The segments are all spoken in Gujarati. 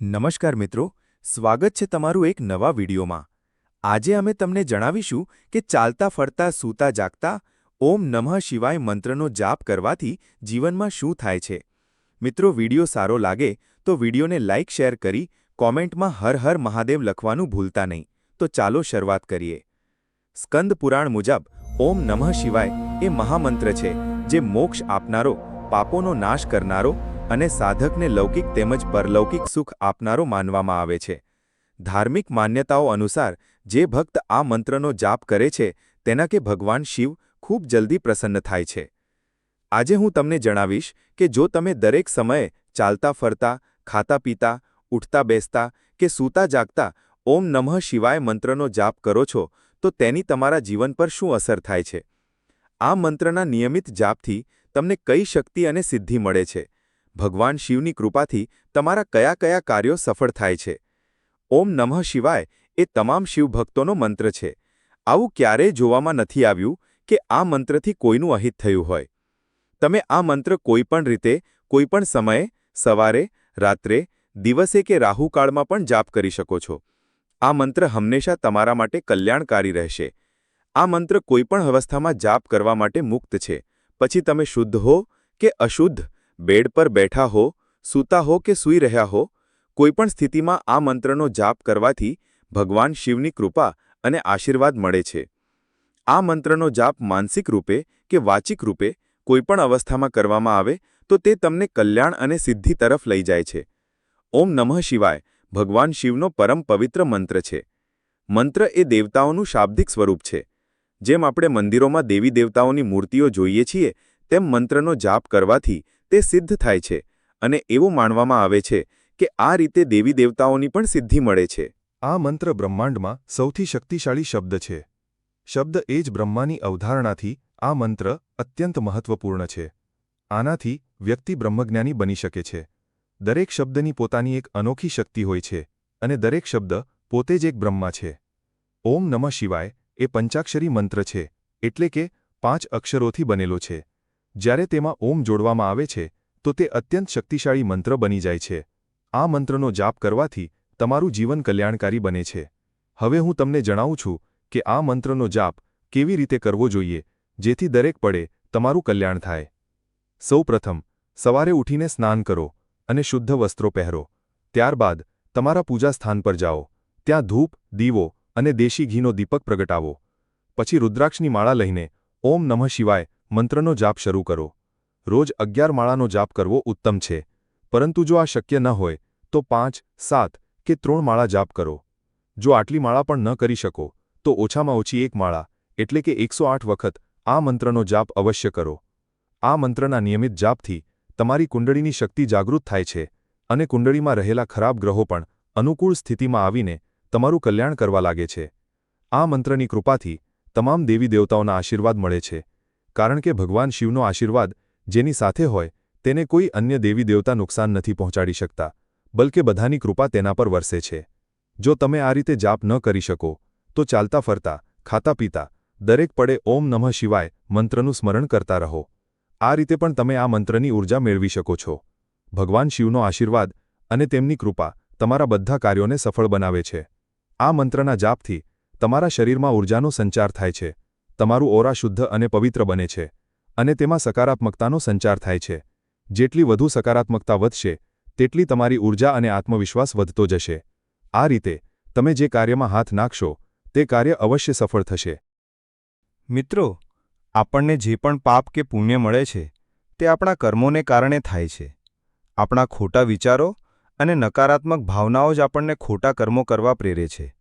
નમસ્કાર મિત્રો, સ્વાગત છે તમારું એક નવા વિડીયોમાં. આજે અમે તમને જણાવીશું કે ચાલતા ફરતા, સૂતા જાગતા, ઓમ નમઃ શિવાય મંત્રનો જાપ કરવાથી જીવનમાં શું થાય છે. મિત્રો, વીડિયો સારો લાગે તો વિડીયોને લાઇક શેર કરી, કોમેન્ટમાં હર હર મહાદેવ લખવાનું ભૂલતા નહીં. તો ચાલો શરૂઆત કરીએ. સ્કંદ પુરાણ મુજબ, ઓમ નમઃ શિવાય એ મહામંત્ર છે, જે મોક્ષ આપનારો, પાપોનો નાશ કરનારો અને સાધકને લૌકિક તેમજ પરલૌકિક સુખ આપનારો માનવામાં આવે છે. ધાર્મિક માન્યતાઓ અનુસાર, જે ભક્ત આ મંત્રનો જાપ કરે છે, તેના કે ભગવાન શિવ ખૂબ જલ્દી પ્રસન્ન થાય છે. આજે હું તમને જણાવીશ કે જો તમે દરેક સમયે ચાલતા ફરતા, ખાતા પીતા, ઉઠતા બેસતા કે સૂતા જાગતા ઓમ નમઃ શિવાય મંત્રનો જાપ કરો છો, તો તેની તમારા જીવન પર શું અસર થાય છે? આ મંત્રના નિયમિત જાપથી તમને કઈ શક્તિ અને સિદ્ધિ મળે છે? ભગવાન શિવની કૃપાથી તમારા કયા કયા કાર્યો સફળ થાય છે? ઓમ નમઃ શિવાય એ તમામ શિવભક્તોનો મંત્ર છે. આવું ક્યારેય જોવામાં નથી આવ્યું કે આ મંત્રથી કોઈનું અહિત થયું હોય. તમે આ મંત્ર કોઈપણ રીતે કોઈપણ સમયે, સવારે, રાત્રે, દિવસે કે રાહુકાળમાં પણ જાપ કરી શકો છો. આ મંત્ર હંમેશા તમારા માટે કલ્યાણકારી રહેશે. આ મંત્ર કોઈપણ અવસ્થામાં જાપ કરવા માટે મુક્ત છે. પછી તમે શુદ્ધ હો કે અશુદ્ધ બેડ પર બેઠા હો, સૂતા હો કે સૂઈ રહ્યા હો, કોઈપણ સ્થિતિમાં આ મંત્રનો જાપ કરવાથી ભગવાન શિવની કૃપા અને આશીર્વાદ મળે છે. આ મંત્રનો જાપ માનસિક રૂપે કે વાચિક રૂપે કોઈપણ અવસ્થામાં કરવામાં આવે, તો તે તમને કલ્યાણ અને સિદ્ધિ તરફ લઈ જાય છે. ઓમ નમઃ શિવાય, ભગવાન શિવનો પરમ પવિત્ર મંત્ર છે. મંત્ર એ દેવતાઓનું શાબ્દિક સ્વરૂપ છે. જેમ આપણે મંદિરોમાં દેવી દેવતાઓની મૂર્તિઓ જોઈએ છીએ, તેમ મંત્રનો જાપ કરવાથી તે સિદ્ધ થાય છે અને એવું માનવામાં આવે છે કે આ રીતે દેવી દેવતાઓની પણ સિદ્ધિ મળે છે. આ મંત્ર બ્રહ્માંડમાં સૌથી શક્તિશાળી શબ્દ છે. શબ્દ એ જ બ્રહ્માની અવધારણાથી આ મંત્ર અત્યંત મહત્વપૂર્ણ છે. આનાથી વ્યક્તિ બ્રહ્મજ્ઞાની બની શકે છે. દરેક શબ્દની પોતાની એક અનોખી શક્તિ હોય છે અને દરેક શબ્દ પોતે જ એક બ્રહ્મા છે. ઓમ નમઃ શિવાય એ પંચાક્ષરી મંત્ર છે એટલે કે પાંચ અક્ષરોથી બનેલો છે. જ્યારે તેમાં ઓમ જોડવામાં આવે છે, તો તે અત્યંત શક્તિશાળી મંત્ર બની જાય છે. આ મંત્રનો જાપ કરવાથી તમારું જીવન કલ્યાણકારી બને છે. હવે હું તમને જણાવું છું કે આ મંત્રનો જાપ કેવી રીતે કરવો જોઈએ, જેથી દરેક પડે તમારું કલ્યાણ થાય. સૌપ્રથમ, સવારે ઉઠીને સ્નાન કરો અને શુદ્ધ વસ્ત્રો પહેરો. ત્યારબાદ, તમારા પૂજા સ્થાન પર જાઓ. ત્યાં ધૂપ, દીવો અને દેશી ઘીનો દીપક પ્રગટાવો. પછી રુદ્રાક્ષની માળા લઈને ઓમ નમઃ શિવાય મંત્રનો જાપ શરૂ કરો. રોજ અગિયાર માળાનો જાપ કરવો ઉત્તમ છે. પરંતુ જો આ શક્ય ન હોય, તો પાંચ, સાત કે ત્રણ માળા જાપ કરો. જો આટલી માળા પણ ન કરી શકો, તો ઓછામાં ઓછી એક માળા, એટલે કે એકસો વખત આ મંત્રનો જાપ અવશ્ય કરો. આ મંત્રના નિયમિત જાપથી તમારી કુંડળીની શક્તિ જાગૃત થાય છે અને કુંડળીમાં રહેલા ખરાબ ગ્રહો પણ અનુકૂળ સ્થિતિમાં આવીને તમારું કલ્યાણ કરવા લાગે છે. આ મંત્રની કૃપાથી તમામ દેવી દેવતાઓના આશીર્વાદ મળે છે. કારણ કે ભગવાન શિવનો આશીર્વાદ જેની સાથે હોય, તેને કોઈ અન્ય દેવી દેવતા નુકસાન નથી પહોંચાડી શકતા, બલકે બધાની કૃપા તેના પર વરસે છે. જો તમે આ રીતે જાપ ન કરી શકો, તો ચાલતા ફરતા, ખાતા પીતા, દરેક પડે ઓમ નમઃ શિવાય મંત્રનું સ્મરણ કરતા રહો. આ રીતે પણ તમે આ મંત્રની ઊર્જા મેળવી શકો છો. ભગવાન શિવનો આશીર્વાદ અને તેમની કૃપા તમારા બધા કાર્યોને સફળ બનાવે છે. આ મંત્રના જાપથી તમારા શરીરમાં ઊર્જાનો સંચાર થાય છે. તમારું ઓરા શુદ્ધ અને પવિત્ર બને છે અને તેમાં સકારાત્મકતાનો સંચાર થાય છે. જેટલી વધુ સકારાત્મકતા વધશે, તેટલી તમારી ઊર્જા અને આત્મવિશ્વાસ વધતો જશે. આ રીતે, તમે જે કાર્યમાં હાથ નાખશો, તે કાર્ય અવશ્ય સફળ થશે. મિત્રો, આપણને જે પણ પાપ કે પુણ્ય મળે છે, તે આપણા કર્મોને કારણે થાય છે. આપણા ખોટા વિચારો અને નકારાત્મક ભાવનાઓ જ આપણને ખોટા કર્મો કરવા પ્રેરે છે.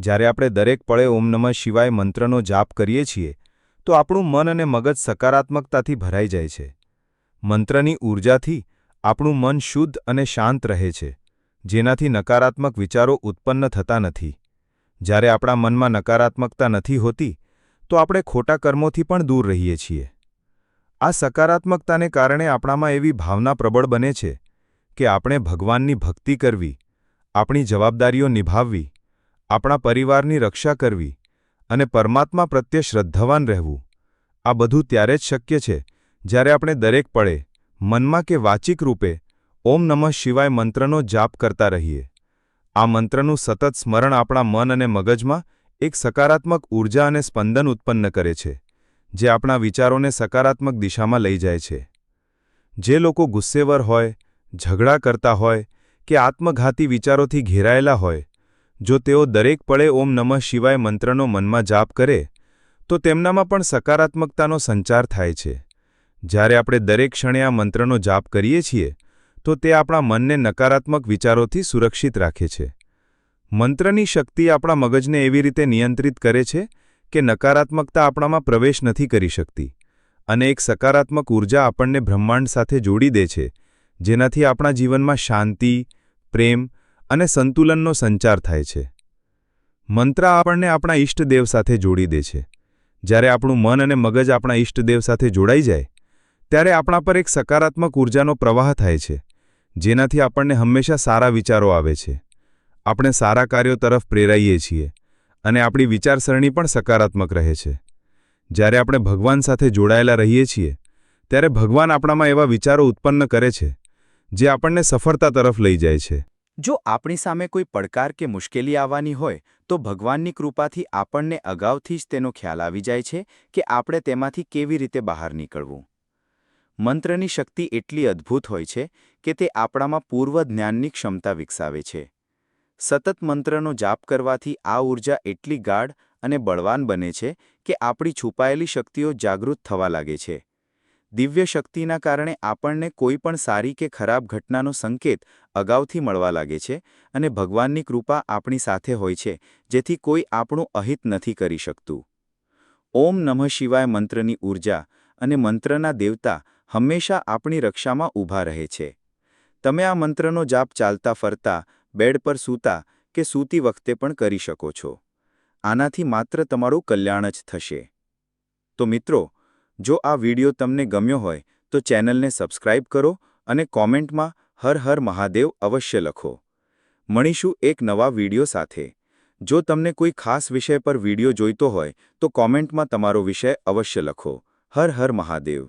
જ્યારે આપણે દરેક પળે ઓમ નમઃ શિવાય મંત્રનો જાપ કરીએ છીએ, તો આપણું મન અને મગજ સકારાત્મકતાથી ભરાઈ જાય છે. મંત્રની ઊર્જાથી આપણું મન શુદ્ધ અને શાંત રહે છે, જેનાથી નકારાત્મક વિચારો ઉત્પન્ન થતા નથી. જ્યારે આપણા મનમાં નકારાત્મકતા નથી હોતી, તો આપણે ખોટા કર્મોથી પણ દૂર રહીએ છીએ. આ સકારાત્મકતાને કારણે આપણામાં એવી ભાવના પ્રબળ બને છે કે આપણે ભગવાનની ભક્તિ કરવી, આપણી જવાબદારીઓ નિભાવવી આપણા પરિવારની રક્ષા કરવી અને પરમાત્મા પ્રત્યે શ્રદ્ધાવાન રહેવું. આ બધું ત્યારે જ શક્ય છે, જ્યારે આપણે દરેક પળે, મનમાં કે વાચિક રૂપે, ઓમ નમઃ શિવાય મંત્રનો જાપ કરતા રહીએ. આ મંત્રનું સતત સ્મરણ આપણા મન અને મગજમાં એક સકારાત્મક ઊર્જા અને સ્પંદન ઉત્પન્ન કરે છે, જે આપણા વિચારોને સકારાત્મક દિશામાં લઈ જાય છે. જે લોકો ગુસ્સેવર હોય, ઝઘડા કરતા હોય કે આત્મઘાતી વિચારોથી ઘેરાયેલા હોય જો તેઓ દરેક પળે ઓમ નમઃ શિવાય મંત્રનો મનમાં જાપ કરે, તો તેમનામાં પણ સકારાત્મકતાનો સંચાર થાય છે. જ્યારે આપણે દરેક ક્ષણે આ મંત્રનો જાપ કરીએ છીએ, તો તે આપણા મનને નકારાત્મક વિચારોથી સુરક્ષિત રાખે છે. મંત્રની શક્તિ આપણા મગજને એવી રીતે નિયંત્રિત કરે છે કે નકારાત્મકતા આપણામાં પ્રવેશ નથી કરી શકતી અને એક સકારાત્મક ઊર્જા આપણને બ્રહ્માંડ સાથે જોડી દે છે, જેનાથી આપણા જીવનમાં શાંતિ, પ્રેમ અને સંતુલનનો સંચાર થાય છે. મંત્ર આપણને આપણા ઈષ્ટદેવ સાથે જોડી દે છે. જ્યારે આપણું મન અને મગજ આપણા ઇષ્ટદેવ સાથે જોડાઈ જાય, ત્યારે આપણા પર એક સકારાત્મક ઊર્જાનો પ્રવાહ થાય છે, જેનાથી આપણને હંમેશા સારા વિચારો આવે છે. આપણે સારા કાર્યો તરફ પ્રેરાઈએ છીએ, અને આપણી વિચારસરણી પણ સકારાત્મક રહે છે. જ્યારે આપણે ભગવાન સાથે જોડાયેલા રહીએ છીએ, ત્યારે ભગવાન આપણામાં એવા વિચારો ઉત્પન્ન કરે છે, જે આપણને સફળતા તરફ લઈ જાય છે. જો આપણી સામે કોઈ પડકાર કે મુશ્કેલી આવવાની હોય, તો ભગવાનની કૃપાથી આપણને અગાઉથી જ તેનો ખ્યાલ આવી જાય છે કે આપણે તેમાંથી કેવી રીતે બહાર નીકળવું. મંત્રની શક્તિ એટલી અદ્ભુત હોય છે કે તે આપણામાં પૂર્વ જ્ઞાનની ક્ષમતા વિકસાવે છે. સતત મંત્રનો જાપ કરવાથી આ ઊર્જા એટલી ગાઢ અને બળવાન બને છે કે આપણી છુપાયેલી શક્તિઓ જાગૃત થવા લાગે છે. દિવ્ય શક્તિના કારણે આપણને કોઈ પણ સારી કે ખરાબ ઘટનાનો સંકેત અગાઉથી મળવા લાગે છે અને ભગવાનની કૃપા આપણી સાથે હોય છે, જેથી કોઈ આપણું અહિત નથી કરી શકતું. ઓમ નમઃ શિવાય મંત્રની ઊર્જા અને મંત્રના દેવતા હંમેશા આપણી રક્ષામાં ઊભા રહે છે. તમે આ મંત્રનો જાપ ચાલતા ફરતા, બેડ પર સૂતા કે સૂતી વખતે પણ કરી શકો છો. આનાથી માત્ર તમારું કલ્યાણ જ થશે. તો મિત્રો જો આ વિડિયો તમને ગમ્યો હોય, તો ચેનલને સબસ્ક્રાઇબ કરો અને કોમેન્ટમાં હર હર મહાદેવ અવશ્ય લખો. મળીશું એક નવા વિડિયો સાથે. જો તમને કોઈ ખાસ વિષય પર વિડિયો જોઈતો હોય, તો કોમેન્ટમાં તમારો વિષય અવશ્ય લખો. હર હર મહાદેવ.